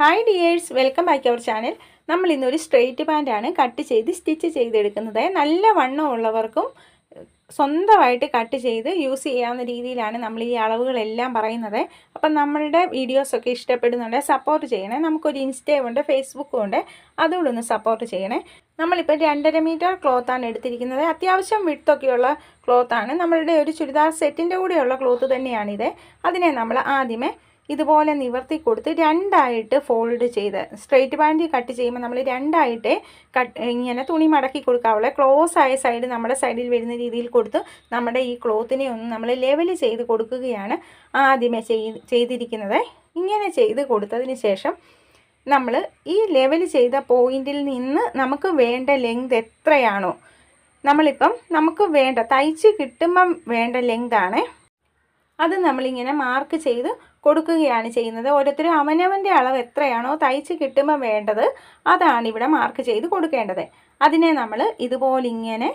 Hi dears welcome back our channel നമ്മൾ ഇന്നൊരു straight പാന്റാണ് കട്ട് ചെയ്ത് സ്റ്റിച്ച് ചെയ്തെടുക്കുന്നത്. നല്ല വണ്ണം ഉള്ളവർക്കും സ്വന്തമായിട്ട് കട്ട് ചെയ്ത് യൂസ് ചെയ്യാവുന്ന രീതിയിലാണ് നമ്മൾ ഈ അളവുകളെല്ലാം പറയുന്നത്. അപ്പം നമ്മളുടെ വീഡിയോസൊക്കെ ഇഷ്ടപ്പെടുന്നുണ്ട് സപ്പോർട്ട് ചെയ്യണേ. നമുക്കൊരു ഇൻസ്റ്റയും ഉണ്ട് ഫേസ്ബുക്കും ഉണ്ട്. അതുകൂടെ ഒന്ന് സപ്പോർട്ട് ചെയ്യണേ. നമ്മളിപ്പോൾ രണ്ടര മീറ്റർ ക്ലോത്താണ് എടുത്തിരിക്കുന്നത്. അത്യാവശ്യം വിട്ടൊക്കെയുള്ള ക്ലോത്താണ് നമ്മളുടെ ഒരു ചുരിദാർ സെറ്റിന്റെ കൂടെയുള്ള ക്ലോത്ത് തന്നെയാണിത്. അതിനെ നമ്മൾ ആദ്യമേ ഇതുപോലെ നിവർത്തി കൊടുത്ത് രണ്ടായിട്ട് ഫോൾഡ് ചെയ്ത്. സ്ട്രെയിറ്റ് പാന്റ് കട്ട് ചെയ്യുമ്പോൾ നമ്മൾ രണ്ടായിട്ട് കട്ട് ഇങ്ങനെ തുണി മടക്കി കൊടുക്കാവുള്ള ക്ലോസ് ആയ സൈഡ് നമ്മുടെ സൈഡിൽ വരുന്ന രീതിയിൽ കൊടുത്ത് നമ്മുടെ ഈ ക്ലോത്തിനെ ഒന്ന് നമ്മൾ ലെവൽ ചെയ്ത് കൊടുക്കുകയാണ് ആദ്യമേ ചെയ്തിരിക്കുന്നത്. ഇങ്ങനെ ചെയ്ത് കൊടുത്തതിന് ശേഷം നമ്മൾ ഈ ലെവൽ ചെയ്ത പോയിന്റിൽ നിന്ന് നമുക്ക് വേണ്ട ലെങ്ത് എത്രയാണോ? നമ്മളിപ്പം നമുക്ക് വേണ്ട തയ്ച്ച് കിട്ടുമ്പം വേണ്ട ലെങ്താണ് അത് നമ്മളിങ്ങനെ മാർക്ക് ചെയ്ത് കൊടുക്കുകയാണ് ചെയ്യുന്നത്. ഓരോരുത്തരും അവനവന്റെ അളവ് എത്രയാണോ തയ്ച്ച് കിട്ടുമ്പോൾ വേണ്ടത് അതാണ് ഇവിടെ മാർക്ക് ചെയ്ത് കൊടുക്കേണ്ടത്. അതിനെ നമ്മൾ ഇതുപോലെ ഇങ്ങനെ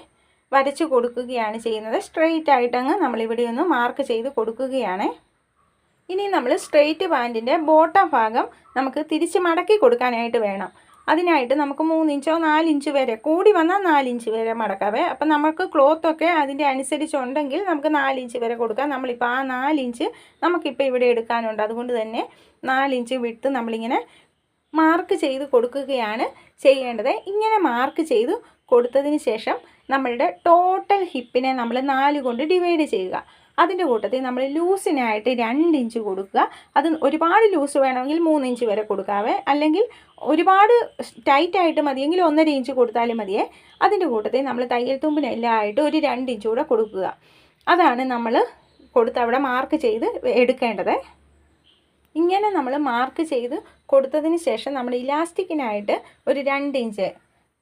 വരച്ച് കൊടുക്കുകയാണ് ചെയ്യുന്നത്. സ്ട്രെയിറ്റ് ആയിട്ടങ്ങ് നമ്മളിവിടെ ഒന്ന് മാർക്ക് ചെയ്ത് കൊടുക്കുകയാണ്. ഇനി നമ്മൾ സ്ട്രെയിറ്റ് പാന്റിന്റെ ബോട്ടം ഭാഗം നമുക്ക് തിരിച്ച് മടക്കി കൊടുക്കാനായിട്ട് വേണം. അതിനായിട്ട് നമുക്ക് മൂന്നിഞ്ചോ നാലിഞ്ച് വരെ കൂടി വന്നാൽ നാലിഞ്ച് വരെ മടക്കാവേ. അപ്പം നമുക്ക് ക്ലോത്തൊക്കെ അതിന്റെ അനുസരിച്ചുണ്ടെങ്കിൽ നമുക്ക് നാലിഞ്ച് വരെ കൊടുക്കാം. നമ്മളിപ്പോൾ ആ നാലിഞ്ച് നമുക്കിപ്പോൾ ഇവിടെ എടുക്കാനുണ്ട്. അതുകൊണ്ട് തന്നെ നാലിഞ്ച് വിട്ട് നമ്മളിങ്ങനെ മാർക്ക് ചെയ്ത് കൊടുക്കുകയാണ് ചെയ്യേണ്ടത്. ഇങ്ങനെ മാർക്ക് ചെയ്ത് കൊടുത്തതിന് ശേഷം നമ്മളുടെ ടോട്ടൽ ഹിപ്പിനെ നമ്മൾ നാല് കൊണ്ട് ഡിവൈഡ് ചെയ്യുക. അതിന്റെ കൂട്ടത്തിൽ നമ്മൾ ലൂസിനായിട്ട് രണ്ട് ഇഞ്ച് കൊടുക്കുക. അത് ഒരുപാട് ലൂസ് വേണമെങ്കിൽ മൂന്ന് ഇഞ്ച് വരെ കൊടുക്കാവേ. അല്ലെങ്കിൽ ഒരുപാട് ടൈറ്റ് ടൈറ്റായിട്ട് മതിയെങ്കിൽ ഒന്നര ഇഞ്ച് കൊടുത്താലും മതിയേ. അതിന്റെ കൂട്ടത്തിൽ നമ്മൾ തയ്യൽ തുമ്പിനെല്ലാം ആയിട്ട് ഒരു രണ്ട് ഇഞ്ച് കൂടെ കൊടുക്കുക. അതാണ് നമ്മൾ കൊടുത്ത് അവിടെ മാർക്ക് ചെയ്ത് എടുക്കേണ്ടത്. ഇങ്ങനെ നമ്മൾ മാർക്ക് ചെയ്ത് കൊടുത്തതിന് ശേഷം നമ്മൾ ഇലാസ്റ്റിക്കിനായിട്ട് ഒരു രണ്ട് ഇഞ്ച്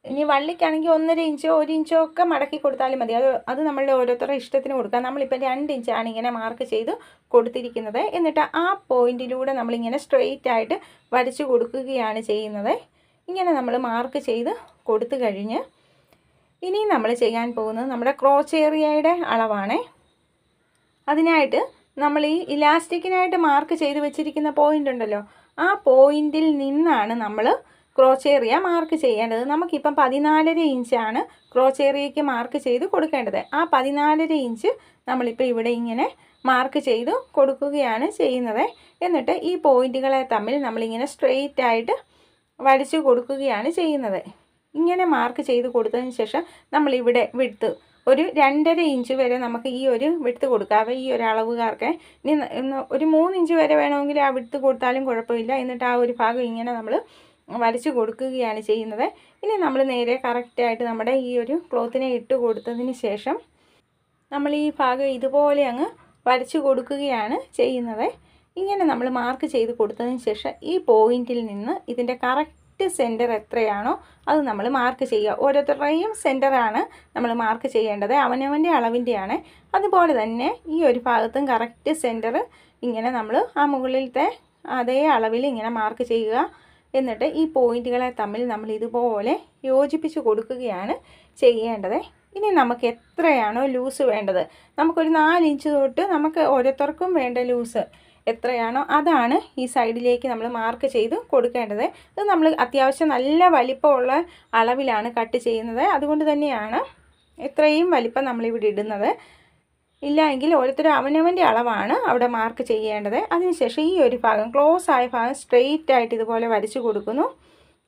ഇനി വള്ളിക്കാണെങ്കിൽ ഒന്നര ഇഞ്ചോ ഒരു ഇഞ്ചോ ഒക്കെ മടക്കി കൊടുത്താലും മതി. അത് അത് നമ്മളുടെ ഓരോരുത്തരുടെ ഇഷ്ടത്തിന് കൊടുക്കാം. നമ്മളിപ്പോൾ രണ്ട് ഇഞ്ചാണ് ഇങ്ങനെ മാർക്ക് ചെയ്ത് കൊടുത്തിരിക്കുന്നത്. എന്നിട്ട് ആ പോയിന്റിലൂടെ നമ്മളിങ്ങനെ സ്ട്രെയിറ്റ് ആയിട്ട് വരച്ചു കൊടുക്കുകയാണ് ചെയ്യുന്നത്. ഇങ്ങനെ നമ്മൾ മാർക്ക് ചെയ്ത് കൊടുത്തു കഴിഞ്ഞ് ഇനി നമ്മൾ ചെയ്യാൻ പോകുന്നത് നമ്മുടെ ക്രോച്ച് ഏരിയയുടെ അളവാണ്. അതിനായിട്ട് നമ്മൾ ഈ ഇലാസ്റ്റിക്കിനായിട്ട് മാർക്ക് ചെയ്ത് വെച്ചിരിക്കുന്ന പോയിന്റ് ഉണ്ടല്ലോ. ആ പോയിന്റിൽ നിന്നാണ് നമ്മൾ ക്രോച്ച് ഏരിയ മാർക്ക് ചെയ്യേണ്ടത് നമുക്കിപ്പം പതിനാലര ഇഞ്ചാണ് ക്രോച്ചേറിയയ്ക്ക് മാർക്ക് ചെയ്ത് കൊടുക്കേണ്ടത്. ആ പതിനാലര ഇഞ്ച് നമ്മളിപ്പോൾ ഇവിടെ ഇങ്ങനെ മാർക്ക് ചെയ്ത് കൊടുക്കുകയാണ് ചെയ്യുന്നത്. എന്നിട്ട് ഈ പോയിന്റുകളെ തമ്മിൽ നമ്മളിങ്ങനെ സ്ട്രെയിറ്റ് ആയിട്ട് വരച്ച് കൊടുക്കുകയാണ് ചെയ്യുന്നത്. ഇങ്ങനെ മാർക്ക് ചെയ്ത് കൊടുത്തതിന് ശേഷം നമ്മളിവിടെ വിടുത്ത് ഒരു രണ്ടര ഇഞ്ച് വരെ നമുക്ക് ഈ ഒരു വിടുത്ത് കൊടുക്കാം. ഈ ഒരു അളവുകാർക്ക് ഇനി ഒരു മൂന്ന് ഇഞ്ച് വരെ വേണമെങ്കിൽ ആ വിടുത്ത് കൊടുത്താലും കുഴപ്പമില്ല. എന്നിട്ട് ആ ഒരു ഭാഗം ഇങ്ങനെ നമ്മൾ വരച്ച് കൊടുക്കുകയാണ് ചെയ്യുന്നത്. ഇനി നമ്മൾ നേരെ കറക്റ്റായിട്ട് നമ്മുടെ ഈ ഒരു ക്ലോത്തിനെ ഇട്ട് കൊടുത്തതിന് ശേഷം നമ്മൾ ഈ ഭാഗം ഇതുപോലെ അങ്ങ് വരച്ച് കൊടുക്കുകയാണ് ചെയ്യുന്നത്. ഇങ്ങനെ നമ്മൾ മാർക്ക് ചെയ്ത് കൊടുത്തതിന് ശേഷം ഈ പോയിന്റിൽ നിന്ന് ഇതിന്റെ കറക്റ്റ് സെന്റർ എത്രയാണോ അത് നമ്മൾ മാർക്ക് ചെയ്യുക. ഓരോരുത്തരുടെയും സെന്ററാണ് നമ്മൾ മാർക്ക് ചെയ്യേണ്ടത്. അവനവന്റെ അളവിന്റെയാണ്. അതുപോലെ തന്നെ ഈ ഒരു ഭാഗത്തും കറക്റ്റ് സെന്റർ ഇങ്ങനെ നമ്മൾ ആ മുകളിലത്തെ അതേ അളവിൽ ഇങ്ങനെ മാർക്ക് ചെയ്യുക. എന്നിട്ട് ഈ പോയിന്റുകളെ തമ്മിൽ നമ്മൾ ഇതുപോലെ യോജിപ്പിച്ച് കൊടുക്കുകയാണ് ചെയ്യേണ്ടത്. ഇനി നമുക്ക് എത്രയാണോ ലൂസ് വേണ്ടത്? നമുക്കൊരു ഇഞ്ച് തൊട്ട് നമുക്ക് ഓരോരുത്തർക്കും വേണ്ട ലൂസ് എത്രയാണോ അതാണ് ഈ സൈഡിലേക്ക് നമ്മൾ മാർക്ക് ചെയ്ത് കൊടുക്കേണ്ടത്. ഇത് നമ്മൾ അത്യാവശ്യം നല്ല വലിപ്പമുള്ള അളവിലാണ് കട്ട് ചെയ്യുന്നത്. അതുകൊണ്ട് തന്നെയാണ് ഇത്രയും വലിപ്പം നമ്മളിവിടെ ഇടുന്നത്. ഇല്ല എങ്കിൽ ഓരോരുത്തരും അവനവന്റെ അളവാണ് അവിടെ മാർക്ക് ചെയ്യേണ്ടത്. അതിനുശേഷം ഈ ഒരു ഭാഗം ക്ലോസ് ആയ ഭാഗം സ്ട്രെയിറ്റ് ആയിട്ട് ഇതുപോലെ വരച്ച് കൊടുക്കുന്നു.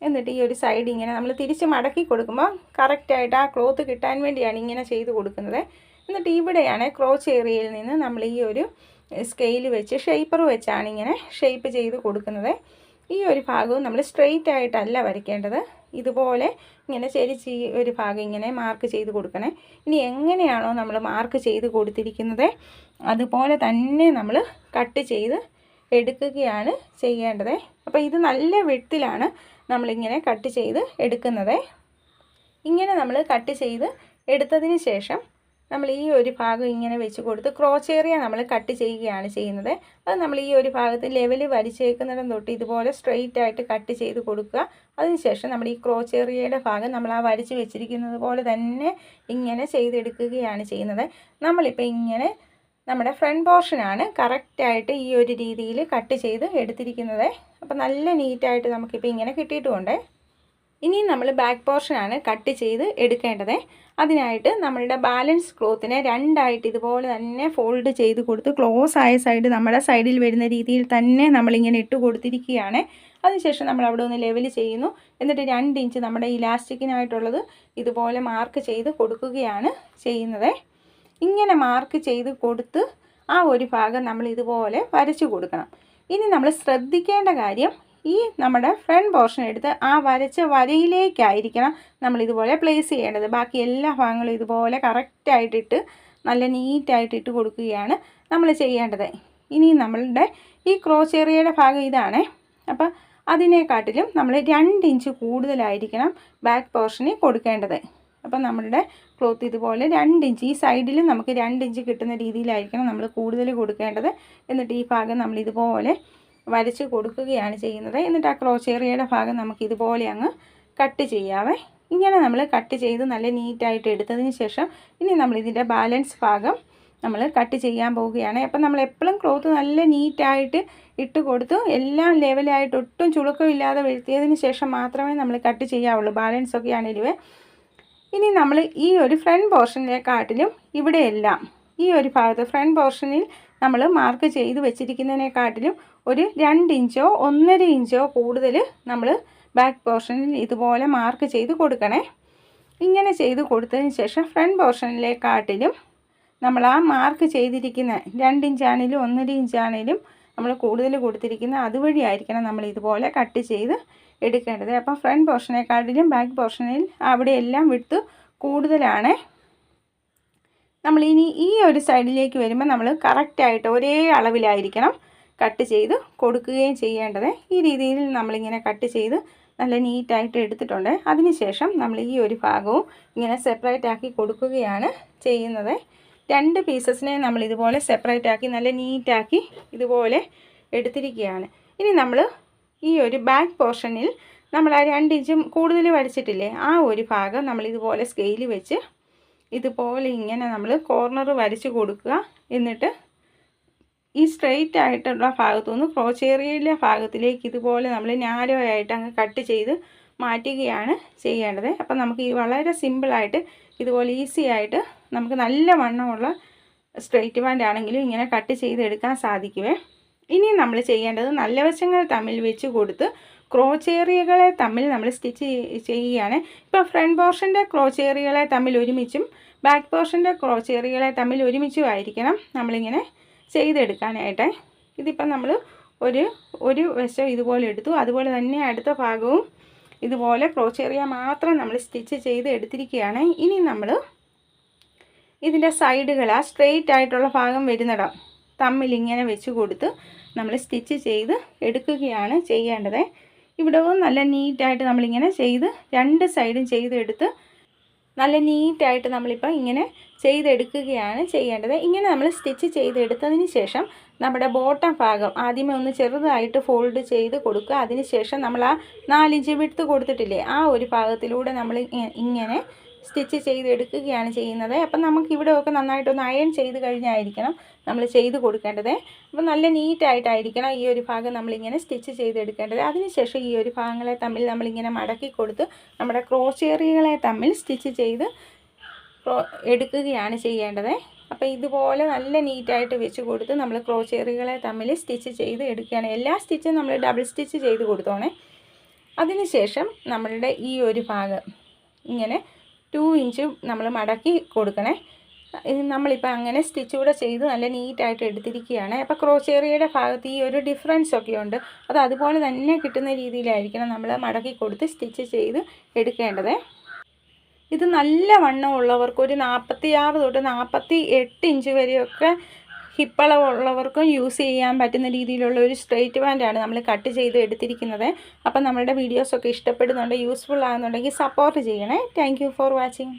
എന്നിട്ട് ഈ ഒരു സൈഡ് ഇങ്ങനെ നമ്മൾ തിരിച്ച് മടക്കി കൊടുക്കുമ്പോൾ കറക്റ്റായിട്ട് ആ ക്ലോത്ത് കിട്ടാൻ വേണ്ടിയാണ് ഇങ്ങനെ ചെയ്ത് കൊടുക്കുന്നത്. എന്നിട്ട് ഇവിടെയാണ് ക്രോച്ച് ഏരിയയിൽ നിന്ന് നമ്മൾ ഈ ഒരു സ്കെയിൽ വെച്ച് ഷേപ്പർ വെച്ചാണ് ഇങ്ങനെ ഷേപ്പ് ചെയ്ത് കൊടുക്കുന്നത്. ഈ ഒരു ഭാഗവും നമ്മൾ സ്ട്രെയിറ്റ് ആയിട്ടല്ല വരയ്ക്കേണ്ടത്. ഇതുപോലെ ഇങ്ങനെ ചരിച്ച് ഈ ഒരു ഭാഗം ഇങ്ങനെ മാർക്ക് ചെയ്ത് കൊടുക്കണേ. ഇനി എങ്ങനെയാണോ നമ്മൾ മാർക്ക് ചെയ്ത് കൊടുത്തിരിക്കുന്നത്? അതുപോലെ തന്നെ നമ്മൾ കട്ട് ചെയ്ത് എടുക്കുകയാണ് ചെയ്യേണ്ടത്. അപ്പോൾ ഇത് നല്ല വെട്ടിലാണ് നമ്മളിങ്ങനെ കട്ട് ചെയ്ത് എടുക്കുന്നത്. ഇങ്ങനെ നമ്മൾ കട്ട് ചെയ്ത് എടുത്തതിന് ശേഷം നമ്മൾ ഈ ഒരു ഭാഗം ഇങ്ങനെ വെച്ച് കൊടുത്ത് ക്രോച്ചേറിയ നമ്മൾ കട്ട് ചെയ്യുകയാണ് ചെയ്യുന്നത്. അത് നമ്മൾ ഈ ഒരു ഭാഗത്ത് ലെവൽ വലിച്ചേക്കുന്നിടം തൊട്ട് ഇതുപോലെ സ്ട്രെയിറ്റ് ആയിട്ട് കട്ട് ചെയ്ത് കൊടുക്കുക. അതിനുശേഷം നമ്മൾ ഈ ക്രോച്ചേറിയയുടെ ഭാഗം നമ്മൾ ആ വരച്ച് വെച്ചിരിക്കുന്നത് പോലെ തന്നെ ഇങ്ങനെ ചെയ്തെടുക്കുകയാണ് ചെയ്യുന്നത്. നമ്മളിപ്പോൾ ഇങ്ങനെ നമ്മുടെ ഫ്രണ്ട് പോർഷനാണ് കറക്റ്റായിട്ട് ഈ ഒരു രീതിയിൽ കട്ട് ചെയ്ത് എടുത്തിരിക്കുന്നത്. അപ്പോൾ നല്ല നീറ്റായിട്ട് നമുക്കിപ്പോൾ ഇങ്ങനെ കിട്ടിയിട്ടുമുണ്ട് ഇനി നമ്മൾ ബാക്ക് പോർഷനാണ് കട്ട് ചെയ്ത് എടുക്കേണ്ടത്. അതിനായിട്ട് നമ്മളുടെ ബാലൻസ് ക്ലോത്തിനെ രണ്ടായിട്ട് ഇതുപോലെ തന്നെ ഫോൾഡ് ചെയ്ത് കൊടുത്ത് ക്ലോസ് ആയ സൈഡ് നമ്മുടെ സൈഡിൽ വരുന്ന രീതിയിൽ തന്നെ നമ്മളിങ്ങനെ ഇട്ട് കൊടുത്തിരിക്കുകയാണ്. അതിനുശേഷം നമ്മൾ അവിടെ ഒന്ന് ലെവൽ ചെയ്യുന്നു. എന്നിട്ട് രണ്ട് ഇഞ്ച് നമ്മുടെ ഇലാസ്റ്റിക്കിനായിട്ടുള്ളത് ഇതുപോലെ മാർക്ക് ചെയ്ത് കൊടുക്കുകയാണ് ചെയ്യുന്നത്. ഇങ്ങനെ മാർക്ക് ചെയ്ത് കൊടുത്ത് ആ ഒരു ഭാഗം നമ്മൾ ഇതുപോലെ വരച്ചു കൊടുക്കണം. ഇനി നമ്മൾ ശ്രദ്ധിക്കേണ്ട കാര്യം ഈ നമ്മുടെ ഫ്രണ്ട് പോർഷൻ എടുത്ത് ആ വരച്ച വരയിലേക്കായിരിക്കണം നമ്മൾ ഇതുപോലെ പ്ലേസ് ചെയ്യേണ്ടത്. ബാക്കി എല്ലാ ഭാഗങ്ങളും ഇതുപോലെ കറക്റ്റായിട്ടിട്ട് നല്ല നീറ്റായിട്ട് ഇട്ട് കൊടുക്കുകയാണ് നമ്മൾ ചെയ്യേണ്ടത്. ഇനി നമ്മളുടെ ഈ ക്രോസ് ഏരിയയുടെ ഭാഗം ഇതാണ്. അപ്പം അതിനെക്കാട്ടിലും നമ്മൾ രണ്ട് ഇഞ്ച് കൂടുതലായിരിക്കണം ബാക്ക് പോർഷന് കൊടുക്കേണ്ടത്. അപ്പം നമ്മളുടെ ക്ലോത്ത് ഇതുപോലെ രണ്ട് ഇഞ്ച് ഈ സൈഡിൽ നമുക്ക് രണ്ട് ഇഞ്ച് കിട്ടുന്ന രീതിയിലായിരിക്കണം നമ്മൾ കൂടുതൽ കൊടുക്കേണ്ടത്. എന്നിട്ട് ഈ ഭാഗം നമ്മൾ ഇതുപോലെ വരച്ച് കൊടുക്കുകയാണ് ചെയ്യുന്നത്. എന്നിട്ട് ആ ക്രോച്ച് ഏരിയയുടെ ഭാഗം നമുക്ക് ഇതുപോലെ അങ്ങ് കട്ട് ചെയ്യാവേ. ഇങ്ങനെ നമ്മൾ കട്ട് ചെയ്ത് നല്ല നീറ്റായിട്ട് എടുത്തതിന് ശേഷം ഇനി നമ്മൾ ഇതിന്റെ ബാലൻസ് ഭാഗം നമ്മൾ കട്ട് ചെയ്യാൻ പോവുകയാണ്. അപ്പം നമ്മൾ എപ്പോഴും ക്ലോത്ത് നല്ല നീറ്റായിട്ട് ഇട്ട് കൊടുത്ത്. എല്ലാം ലെവലായിട്ട് ഒട്ടും ചുളുക്കമില്ലാതെ വീഴ്ത്തിയതിന് ശേഷം മാത്രമേ നമ്മൾ കട്ട് ചെയ്യാവുള്ളൂ. ബാലൻസ് ഒക്കെ ആണെങ്കിലും ഇനി നമ്മൾ ഈ ഒരു ഫ്രണ്ട് പോർഷനിലേക്കാട്ടിലും ഇവിടെയെല്ലാം ഈ ഒരു ഭാഗത്ത് ഫ്രണ്ട് പോർഷനിൽ നമ്മൾ മാർക്ക് ചെയ്ത് വെച്ചിരിക്കുന്നതിനെക്കാട്ടിലും ഒരു രണ്ട് ഇഞ്ചോ ഒന്നര ഇഞ്ചോ കൂടുതൽ നമ്മൾ ബാക്ക് പോർഷനിൽ ഇതുപോലെ മാർക്ക് ചെയ്ത് കൊടുക്കണേ. ഇങ്ങനെ ചെയ്ത് കൊടുത്തതിന് ശേഷം ഫ്രണ്ട് പോർഷനിലേക്കാട്ടിലും നമ്മൾ ആ മാർക്ക് ചെയ്തിരിക്കുന്ന രണ്ട് ഇഞ്ചാണേലും ഒന്നര ഇഞ്ചാണേലും നമ്മൾ കൂടുതൽ കൊടുത്തിരിക്കുന്ന അതുവഴി ആയിരിക്കണം നമ്മൾ ഇതുപോലെ കട്ട് ചെയ്ത് എടുക്കേണ്ടത്. അപ്പോൾ ഫ്രണ്ട് പോർഷനെക്കാട്ടിലും ബാക്ക് പോർഷനിൽ അവിടെ എല്ലാം വിട്ട് കൂടുതലാണ്. നമ്മളിനി ഈ ഒരു സൈഡിലേക്ക് വരുമ്പോൾ നമ്മൾ കറക്റ്റായിട്ട് ഒരേ അളവിലായിരിക്കണം. കട്ട് ചെയ്ത് കൊടുക്കുകയും ചെയ്യേണ്ടത്. ഈ രീതിയിൽ നമ്മളിങ്ങനെ കട്ട് ചെയ്ത് നല്ല നീറ്റായിട്ട് എടുത്തിട്ടുണ്ട്. അതിനുശേഷം നമ്മൾ ഈ ഒരു ഭാഗവും ഇങ്ങനെ സെപ്പറേറ്റ് ആക്കി കൊടുക്കുകയാണ് ചെയ്യുന്നത്. രണ്ട് പീസസിനെ നമ്മൾ ഇതുപോലെ സെപ്പറേറ്റ് ആക്കി നല്ല നീറ്റാക്കി ഇതുപോലെ എടുത്തിരിക്കുകയാണ്. ഇനി നമ്മൾ ഈ ഒരു ബാക്ക് പോർഷനിൽ നമ്മൾ ആ രണ്ട് ഇഞ്ചും കൂടുതൽ വരച്ചിട്ടില്ലേ ആ ഒരു ഭാഗം നമ്മൾ ഇതുപോലെ സ്കെയിൽ വെച്ച് ഇതുപോലെ ഇങ്ങനെ നമ്മൾ കോർണർ വരച്ച് കൊടുക്കുക. എന്നിട്ട് ഈ സ്ട്രെയിറ്റ് ആയിട്ടുള്ള ഭാഗത്തു ഭാഗത്തുനിന്ന് ക്രോച്ചേറിയയിലെ ഭാഗത്തിലേക്ക് ഇതുപോലെ നമ്മൾ നാരോ ആയിട്ട് അങ്ങ് കട്ട് ചെയ്ത് മാറ്റുകയാണ് ചെയ്യേണ്ടത്. അപ്പം നമുക്ക് ഈ വളരെ സിമ്പിളായിട്ട് ഇതുപോലെ ഈസി ആയിട്ട് നമുക്ക് നല്ല വണ്ണമുള്ള സ്ട്രെയിറ്റ് ബാൻഡ് ആണെങ്കിലും ഇങ്ങനെ കട്ട് ചെയ്തെടുക്കാൻ സാധിക്കുമേ ഇനി നമ്മൾ ചെയ്യേണ്ടത് നല്ല വശങ്ങൾ തമ്മിൽ വെച്ച് കൊടുത്ത് ക്രോച്ചേറിയകളെ തമ്മിൽ നമ്മൾ സ്റ്റിച്ച് ചെയ്യുകയാണ്. ഇപ്പോൾ ഫ്രണ്ട് പോർഷന്റെ ക്രോച്ചേറിയകളെ തമ്മിൽ ഒരുമിച്ചും ബാക്ക് പോർഷന്റെ ക്രോച്ചേറിയകളെ തമ്മിൽ ഒരുമിച്ചും ആയിരിക്കണം നമ്മളിങ്ങനെ ചെയ്തെടുക്കാനായിട്ട്. ഇതിപ്പം നമ്മൾ ഒരു ഒരു വശം ഇതുപോലെ എടുത്തു. അതുപോലെ തന്നെ അടുത്ത ഭാഗവും ഇതുപോലെ ക്രോച്ചേറിയ മാത്രം നമ്മൾ സ്റ്റിച്ച് ചെയ്ത് എടുത്തിരിക്കുകയാണ്. ഇനി നമ്മൾ ഇതിന്റെ സൈഡുകൾ ആ സ്ട്രെയിറ്റ് ആയിട്ടുള്ള ഭാഗം വരുന്നിടം തമ്മിൽ ഇങ്ങനെ വെച്ച് കൊടുത്ത് നമ്മൾ സ്റ്റിച്ച് ചെയ്ത് എടുക്കുകയാണ് ചെയ്യേണ്ടത്. ഇവിടവും നല്ല നീറ്റായിട്ട് നമ്മളിങ്ങനെ ചെയ്ത് രണ്ട് സൈഡും ചെയ്തെടുത്ത് നല്ല നീറ്റായിട്ട് നമ്മളിപ്പോൾ ഇങ്ങനെ ചെയ്തെടുക്കുകയാണ് ചെയ്യേണ്ടത്. ഇങ്ങനെ നമ്മൾ സ്റ്റിച്ച് ചെയ്തെടുത്തതിന് ശേഷം നമ്മുടെ ബോട്ടം ഭാഗം ആദ്യമേ ഒന്ന് ചെറുതായിട്ട് ഫോൾഡ് ചെയ്ത് കൊടുക്കുക. അതിന് ശേഷം നമ്മൾ ആ നാലിഞ്ച് വിടുത്ത് കൊടുത്തിട്ടില്ലേ? ആ ഒരു ഭാഗത്തിലൂടെ നമ്മൾ ഇങ്ങനെ സ്റ്റിച്ച് ചെയ്തെടുക്കുകയാണ് ചെയ്യുന്നത്. അപ്പം നമുക്ക് ഇവിടെയൊക്കെ നന്നായിട്ടൊന്ന് അയൺ ചെയ്ത് കഴിഞ്ഞായിരിക്കണം നമ്മൾ ചെയ്ത് കൊടുക്കേണ്ടത്. അപ്പം നല്ല നീറ്റായിട്ടായിരിക്കണം ഈ ഒരു ഭാഗം നമ്മളിങ്ങനെ സ്റ്റിച്ച് ചെയ്തെടുക്കേണ്ടത്. അതിനുശേഷം ഈ ഒരു ഭാഗങ്ങളെ തമ്മിൽ നമ്മളിങ്ങനെ മടക്കി കൊടുത്ത് നമ്മുടെ ക്രോഷിയറികളെ തമ്മിൽ സ്റ്റിച്ച് ചെയ്ത് എടുക്കുകയാണ് ചെയ്യേണ്ടത്. അപ്പോൾ ഇതുപോലെ നല്ല നീറ്റായിട്ട് വെച്ച് കൊടുത്ത് നമ്മൾ ക്രോഷിയറികളെ തമ്മിൽ സ്റ്റിച്ച് ചെയ്ത് എടുക്കുകയാണ്. എല്ലാ സ്റ്റിച്ചും നമ്മൾ ഡബിൾ സ്റ്റിച്ച് ചെയ്ത് കൊടുത്തോണേ. അതിനുശേഷം നമ്മളുടെ ഈ ഒരു ഭാഗം ഇങ്ങനെ ടു ഇഞ്ച് നമ്മൾ മടക്കി കൊടുക്കണേ. നമ്മളിപ്പോൾ അങ്ങനെ സ്റ്റിച്ച് കൂടെ ചെയ്ത് നല്ല നീറ്റായിട്ട് എടുത്തിരിക്കുകയാണ്. അപ്പോൾ ക്രോച്ചേറിയയുടെ ഭാഗത്ത് ഈ ഒരു ഡിഫറൻസ് ഒക്കെ ഉണ്ട്. അത് അതുപോലെ തന്നെ കിട്ടുന്ന രീതിയിലായിരിക്കണം നമ്മൾ മടക്കി കൊടുത്ത് സ്റ്റിച്ച് ചെയ്ത് എടുക്കേണ്ടത്. ഇത് നല്ല വണ്ണമുള്ളവർക്ക് ഒരു നാൽപ്പത്തി ആറ് തൊട്ട് നാൽപ്പത്തി എട്ട് ഇഞ്ച് വരെയൊക്കെ ഹിപ്പളവുള്ളവർക്കും യൂസ് ചെയ്യാൻ പറ്റുന്ന രീതിയിലുള്ള ഒരു സ്ട്രെയിറ്റ് പാന്റാണ് നമ്മൾ കട്ട് ചെയ്ത് എടുത്തിരിക്കുന്നത്. അപ്പം നമ്മളുടെ വീഡിയോസൊക്കെ ഇഷ്ടപ്പെടുന്നുണ്ട് യൂസ്ഫുൾ ആകുന്നുണ്ടെങ്കിൽ സപ്പോർട്ട് ചെയ്യണേ. Thank for watching.